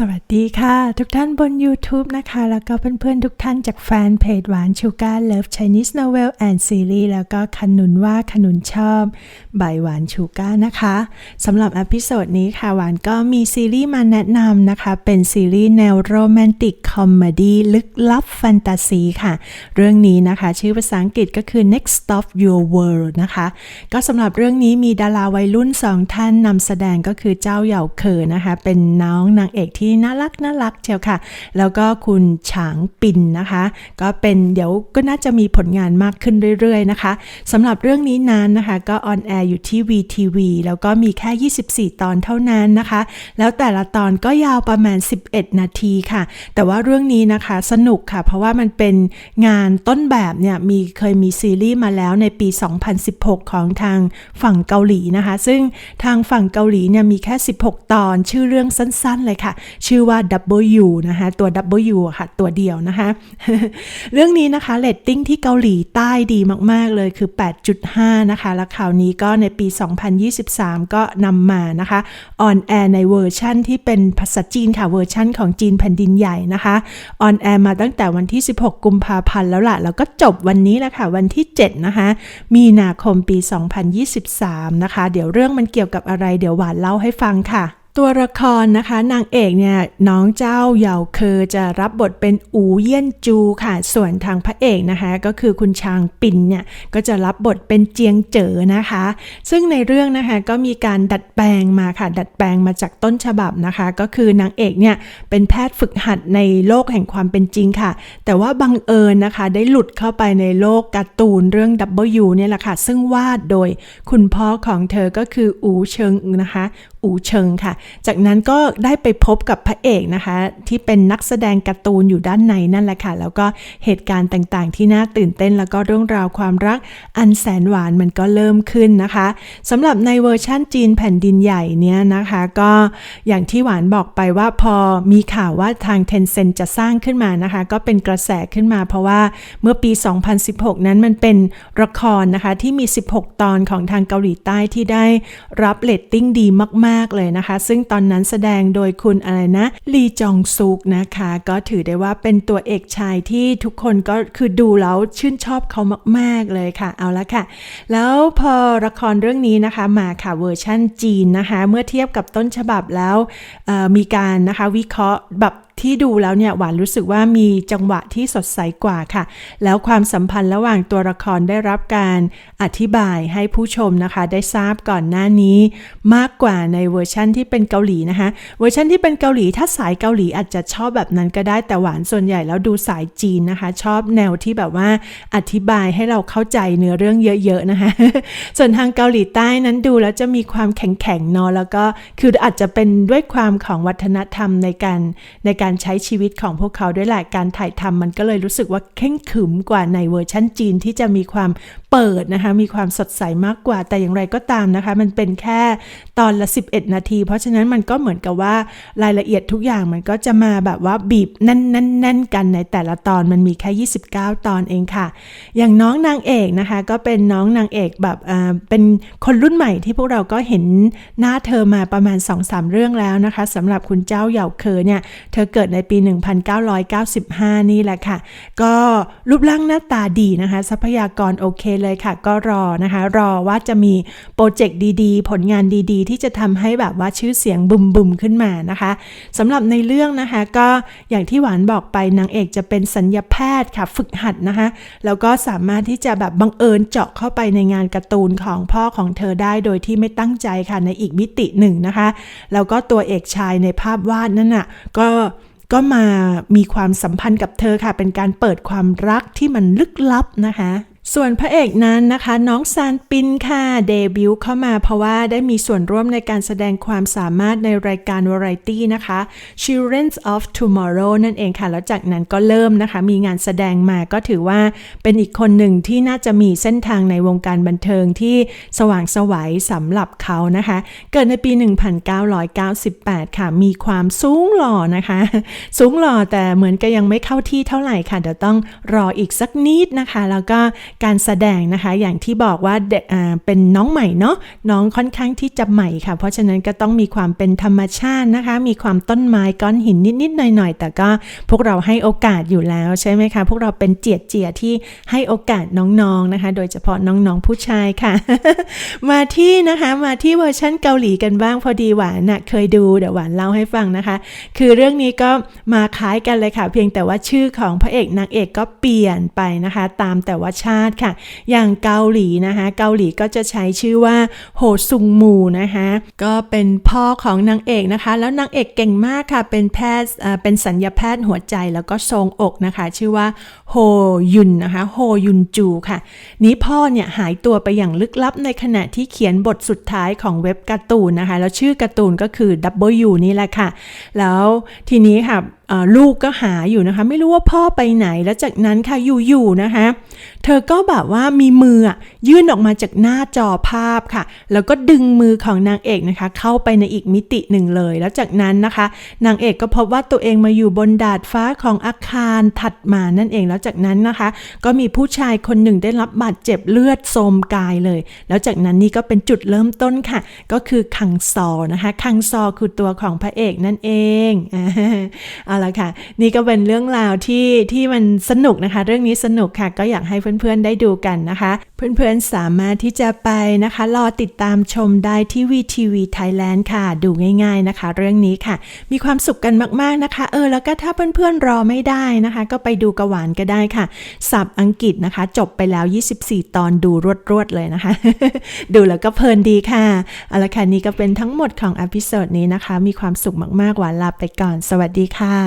สวัสดีค่ะ ทุกท่านบน YouTube นะคะ แล้วก็เพื่อนๆ ทุกท่านจากแฟนเพจหวานชูการเลิฟ Chinese Novel and Series แล้วก็ขนุนว่าขนุนชอบใบหวานชูการนะคะสำหรับอพิโซดนี้ค่ะ หวานก็มีซีรีส์มาแนะนำนะคะ เป็นซีรีส์แนวโรแมนติกคอมเมดี้ลึกลับแฟนตาซีค่ะ เรื่องนี้นะคะ ชื่อภาษาอังกฤษก็คือ Next Stop Your World นะคะ ก็สำหรับเรื่องนี้มีดาราวัยรุ่นสองท่านนำแสดงก็คือเจ้าเหย่าเคอนะคะ เป็นน้องนางเอกที่น่ารักน่ารักเชียวค่ะ แล้วก็คุณฉางปินนะคะ ก็เป็นเดี๋ยวก็น่าจะมีผลงานมากขึ้นเรื่อยๆนะคะสำหรับเรื่องนี้นานนะคะก็ออนแอร์อยู่ที่ VTV แล้วก็มีแค่ 24 ตอนเท่านั้นนะคะ แล้วแต่ละตอนก็ยาวประมาณ 11 นาทีค่ะ แต่ว่าเรื่องนี้นะคะสนุกค่ะ เพราะว่ามันเป็นงานต้นแบบเนี่ยมีเคยมีซีรีส์มาแล้วในปี 2016 ของทางฝั่งเกาหลีนะคะ ซึ่งทางฝั่งเกาหลีเนี่ยมีแค่ 16 ตอนชื่อเรื่องสั้นๆเลยค่ะชื่อว่า W นะคะตัว W ค่ะตัวเดียวนะคะ เรื่องนี้นะคะเรตติ้งที่เกาหลีใต้ดีมาก ๆ เลยคือ 8.5 นะคะ แล้วข่าวนี้ก็ในปี 2023 ก็นำมานะคะออนแอร์ในเวอร์ชั่นที่เป็นภาษาจีนค่ะเวอร์ชั่นของจีนแผ่นดินใหญ่นะคะออนแอร์มาตั้งแต่วันที่ 16 กุมภาพันธ์แล้วล่ะ แล้วก็จบวันนี้แหละค่ะวันที่ 7 นะคะ มีนาคมปี 2023 นะคะ เดี๋ยวเรื่องมันเกี่ยวกับอะไร เดี๋ยวหวานเล่าให้ฟังค่ะ ตัวละครนะคะนางเอกเนี่ยน้องเจ้าเหยาเคอจะรับบทเป็นอูเยี่ยนจูค่ะ ส่วนทางพระเอกนะคะก็คือคุณชางปินเนี่ยก็จะรับบทเป็นเจียงเจ๋อนะคะ ซึ่งในเรื่องนะคะก็มีการดัดแปลงมาค่ะ ดัดแปลงมาจากต้นฉบับนะคะ ก็คือนางเอกเนี่ยเป็นแพทย์ฝึกหัดในโลกแห่งความเป็นจริงค่ะ แต่ว่าบังเอิญนะคะได้หลุดเข้าไปในโลกการ์ตูนเรื่อง W เนี่ยแหละค่ะซึ่งวาดโดยคุณพ่อของเธอก็คืออูเชิงนะคะ อูเชิงค่ะ จากนั้นก็ได้ไปพบกับพระเอกนะคะ ที่เป็นนักแสดงการ์ตูนอยู่ด้านในนั่นแหละค่ะ แล้วก็เหตุการณ์ต่างๆ ที่น่าตื่นเต้น แล้วก็เรื่องราวความรักอันแสนหวานมันก็เริ่มขึ้นนะคะสำหรับในเวอร์ชั่นจีนแผ่นดินใหญ่เนี่ยนะคะ ก็อย่างที่หวานบอกไปว่าพอมีข่าวว่าทาง Tencent จะสร้างขึ้นมานะคะ ก็เป็นกระแสขึ้นมา เพราะว่าเมื่อปี 2016 นั้นมันเป็นละครนะคะที่มี 16 ตอนของทางเกาหลีใต้ที่ได้รับเรตติ้งดีมากๆเลยนะคะ ซึ่งตอนนั้นแสดงโดยคุณอะไรนะลีจองซุกนะคะ ก็ถือได้ว่าเป็นตัวเอกชายที่ทุกคนก็คือดูแล้วชื่นชอบเขามาก ๆเลยค่ะ เอาละค่ะ แล้วพอละครเรื่องนี้นะคะมาค่ะเวอร์ชั่นจีนนะคะ เมื่อเทียบกับต้นฉบับแล้วมีการนะคะวิเคราะห์แบบ ที่ดูแล้วเนี่ยหวานรู้สึกว่ามีจังหวะที่สดใสกว่าค่ะ แล้วความสัมพันธ์ระหว่างตัวละครได้รับการอธิบายให้ผู้ชมนะคะ ได้ทราบก่อนหน้านี้ มากกว่าในเวอร์ชั่นที่เป็นเกาหลีนะคะเวอร์ชันที่เป็นเกาหลีถ้าสายเกาหลีอาจจะชอบแบบนั้นก็ได้แต่หวานส่วนใหญ่แล้วดูสายจีนนะคะ ชอบแนวที่แบบว่าอธิบายให้เราเข้าใจเนื้อเรื่องเยอะๆนะคะ ส่วนทางเกาหลีใต้นั้นดูแล้วจะมีความแข็งๆเนาะแล้วก็คืออาจจะเป็นด้วยความของวัฒนธรรมในการในการการใช้ชีวิตของพวกเขาด้วยแหละการถ่ายทำมันก็เลยรู้สึกว่าเข่งขึมกว่าในเวอร์ชั่นจีนที่จะมีความ เปิดนะคะมีความสดใสมากกว่า แต่อย่างไรก็ตามนะคะ มันเป็นแค่ตอนละ 11 นาที เพราะฉะนั้นมันก็เหมือนกับว่ารายละเอียดทุกอย่างมันก็จะมาแบบว่าบีบแน่นๆกันในแต่ละตอนมันมีแค่ 29 ตอนเองค่ะ อย่างน้องนางเอกนะคะก็เป็นน้องนางเอกแบบเป็นคนรุ่นใหม่ที่พวกเราก็เห็นหน้าเธอมาประมาณ 2-3 เรื่องแล้วนะคะสำหรับคุณเจ้าเหย่าเคอเนี่ยเธอเกิดในปี 1995 นี่แหละค่ะ ก็รูปร่างหน้าตาดีนะคะ ทรัพยากรโอเคเลยเลยค่ะ ก็รอนะคะ รอว่าจะมีโปรเจกต์ดีๆ ผลงานดีๆ ที่จะทำให้แบบว่าชื่อเสียงบุมๆขึ้นมานะคะสำหรับในเรื่องนะคะ ก็อย่างที่หวานบอกไปนางเอกจะเป็นสัญญาแพทย์ค่ะ ฝึกหัดนะคะ แล้วก็สามารถที่จะแบบบังเอิญเจาะเข้าไปในงานการ์ตูนของพ่อของเธอได้โดยที่ไม่ตั้งใจค่ะในอีกมิติหนึ่งนะคะ แล้วก็ตัวเอกชายในภาพวาดนั่นน่ะก็ก็มามีความสัมพันธ์กับเธอค่ะ เป็นการเปิดความรักที่มันลึกลับนะคะ ส่วนพระเอกนั้นนะคะ น้องซานปินค่ะ เดบิวต์เข้ามาเพราะว่าได้มีส่วนร่วมในการแสดงความสามารถในรายการวาไรตี้นะคะ Children of Tomorrow นั่นเองค่ะ แล้วจากนั้นก็เริ่มนะคะ มีงานแสดงมาก็ถือว่าเป็นอีกคนหนึ่งที่น่าจะมีเส้นทางในวงการบันเทิงที่สว่างสวัยสำหรับเขานะคะ เกิดในปี 1998 ค่ะ มีความสูงหล่อนะคะ สูงหล่อแต่เหมือนก็ยังไม่เข้าที่เท่าไหร่ค่ะเดี๋ยวต้องรออีกสักนิดนะคะ แล้วก็การแสดงนะคะ อย่างที่บอกว่าเด็กเป็นน้องใหม่เนาะน้องค่อนข้างที่จะใหม่ค่ะ เพราะฉะนั้นก็ต้องมีความเป็นธรรมชาตินะคะ มีความต้นไม้ก้อนหินนิดๆหน่อยๆ แต่ก็พวกเราให้โอกาสอยู่แล้วใช่ไหมคะ พวกเราเป็นเจียดเจียที่ให้โอกาสน้องๆนะคะ โดยเฉพาะน้องๆผู้ชายค่ะ มาที่นะคะมาที่เวอร์ชั่นเกาหลีกันบ้างพอดีหวานน่ะเคยดูเดี๋ยวหวานเล่าให้ฟังนะคะ คือเรื่องนี้ก็มาคล้ายกันเลยค่ะ เพียงแต่ว่าชื่อของพระเอกนางเอกก็เปลี่ยนไปนะคะ ตามแต่ว่าชาติค่ะ อย่างเกาหลีนะคะ เกาหลีก็จะใช้ชื่อว่าโฮซุงมูนะคะ ก็เป็นพ่อของนางเอกนะคะ แล้วนางเอกเก่งมากค่ะ เป็นแพทย์เป็นสัญญาแพทย์หัวใจแล้วก็ทรงอกนะคะ ชื่อว่าโฮยุนนะคะ โฮยุนจูค่ะ นี้พ่อเนี่ยหายตัวไปอย่างลึกลับในขณะที่เขียนบทสุดท้ายของเว็บการ์ตูนนะคะ แล้วชื่อการ์ตูนก็คือ W นี่แหละค่ะ แล้วทีนี้ค่ะลูกก็หาอยู่นะคะ ไม่รู้ว่าพ่อไปไหนแล้วจากนั้นค่ะอยู่ๆนะคะ เธอก็แบบว่ามีมือยื่นออกมาจากหน้าจอภาพค่ะ แล้วก็ดึงมือของนางเอกนะคะ เข้าไปในอีกมิติหนึ่งเลย แล้วจากนั้นนะคะ นางเอกก็พบว่าตัวเองมาอยู่บนดาดฟ้าของอาคารถัดมานั่นเองแล้วจากนั้นนะคะ ก็มีผู้ชายคนหนึ่งได้รับบาดเจ็บเลือดโสมกายเลย แล้วจากนั้นนี่ก็เป็นจุดเริ่มต้นค่ะ ก็คือคังซอนะคะคังซอคือตัวของพระเอกนั่นเองอ่าเอาละค่ะ นี่ก็เป็นเรื่องราวที่ที่มันสนุกนะคะ เรื่องนี้สนุกค่ะ ก็อยากให้เพื่อนๆได้ดูกันนะคะ เพื่อนๆสามารถที่จะไปนะคะ รอติดตามชมได้ที่ VTV Thailand ค่ะ ดูง่ายๆนะคะ เรื่องนี้ค่ะ มีความสุขกันมากๆนะคะ เออ แล้วก็ถ้าเพื่อนๆรอไม่ได้นะคะ ก็ไปดูกระหวานก็ได้ค่ะ สับอังกฤษนะคะ จบไปแล้ว 24 ตอนดูรวดๆเลยนะคะ ดูแล้วก็เพลินดีค่ะเอาละค่ะนี่ก็เป็นทั้งหมดของอพิโซดนี้นะคะ มีความสุขมากๆหวานลาไปก่อน สวัสดีค่ะ